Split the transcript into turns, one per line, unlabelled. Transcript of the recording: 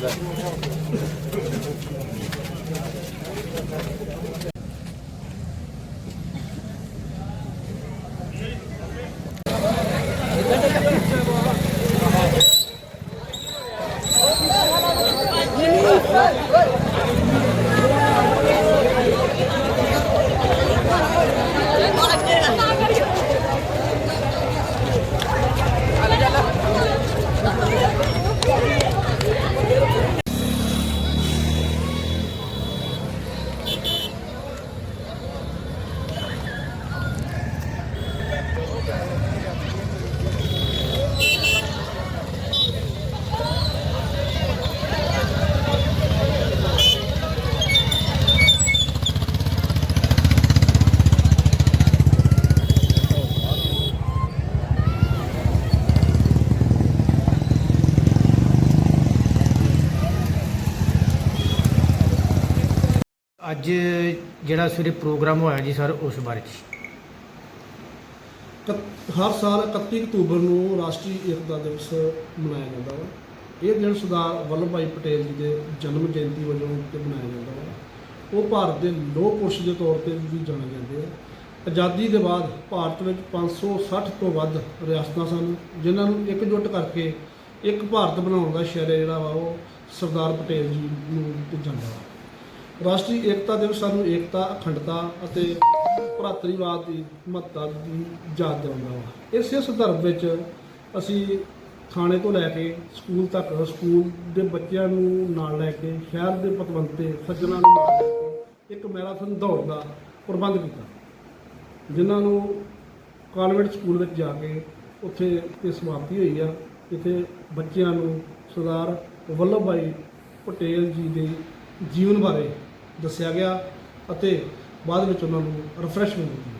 Hey!
ਅੱਜ ਜਿਹੜਾ ਸਵੇਰੇ ਪ੍ਰੋਗਰਾਮ ਹੋਇਆ ਜੀ ਸਰ, ਉਸ ਬਾਰੇ 'ਚ
ਹਰ ਸਾਲ 31 ਅਕਤੂਬਰ ਨੂੰ ਰਾਸ਼ਟਰੀ ਏਕਤਾ ਦਿਵਸ ਮਨਾਇਆ ਜਾਂਦਾ ਵਾ। ਇਹ ਦਿਨ ਸਰਦਾਰ ਵੱਲਭ ਭਾਈ ਪਟੇਲ ਜੀ ਦੇ ਜਨਮ ਜਯੰਤੀ ਵਜੋਂ ਤੇ ਮਨਾਇਆ ਜਾਂਦਾ ਵਾ। ਉਹ ਭਾਰਤ ਦੇ ਲੋਹ ਪੁਰਸ਼ ਦੇ ਤੌਰ ਤੇ ਵੀ ਜਾਣੇ ਜਾਂਦੇ ਆ। ਆਜ਼ਾਦੀ ਦੇ ਬਾਅਦ ਭਾਰਤ ਵਿੱਚ 560 ਤੋਂ ਵੱਧ ਰਿਆਸਤਾਂ ਸਨ, ਜਿਨ੍ਹਾਂ ਨੂੰ ਇਕਜੁੱਟ ਕਰਕੇ ਇੱਕ ਭਾਰਤ ਬਣਾਉਣ ਦਾ ਸ਼ਰਯ ਜਿਹੜਾ ਵਾ, ਉਹ ਸਰਦਾਰ ਪਟੇਲ ਜੀ ਨੂੰ ਤੇ ਜਾਂਦਾ ਵਾ। ਰਾਸ਼ਟਰੀ ਏਕਤਾ ਦਿਵਸ ਸਾਨੂੰ ਏਕਤਾ, ਅਖੰਡਤਾ ਅਤੇ ਭਰਾਤਰੀਵਾਦ ਦੀ ਮਹੱਤਤਾ ਦੀ ਯਾਦ ਦਿਵਾਉਂਦਾ ਵਾ। ਇਸੇ ਸੰਦਰਭ ਵਿੱਚ ਅਸੀਂ ਥਾਣੇ ਤੋਂ ਲੈ ਕੇ ਸਕੂਲ ਤੱਕ, ਸਕੂਲ ਦੇ ਬੱਚਿਆਂ ਨੂੰ ਨਾਲ ਲੈ ਕੇ, ਸ਼ਹਿਰ ਦੇ ਪਤਵੰਤੇ, ਸੱਜਣਾਂ ਨੂੰ ਨਾਲ ਲੈ ਕੇ ਇੱਕ ਮੈਰਾਥਨ ਦੌੜ ਦਾ ਪ੍ਰਬੰਧ ਕੀਤਾ। ਜਿਨ੍ਹਾਂ ਨੂੰ ਕਾਨਵੈਂਟ ਸਕੂਲ ਵਿੱਚ ਜਾ ਕੇ ਉੱਥੇ ਇਹ ਸਮਾਪਤੀ ਹੋਈ ਆ। ਜਿੱਥੇ ਬੱਚਿਆਂ ਨੂੰ ਸਰਦਾਰ ਵੱਲਭ ਭਾਈ ਪਟੇਲ ਜੀ ਦੇ ਜੀਵਨ ਬਾਰੇ ਦੱਸਿਆ ਗਿਆ ਅਤੇ ਬਾਅਦ ਵਿੱਚ ਉਹਨਾਂ ਨੂੰ ਰਿਫਰੈਸ਼ਮੈਂਟ ਦਿੱਤੀ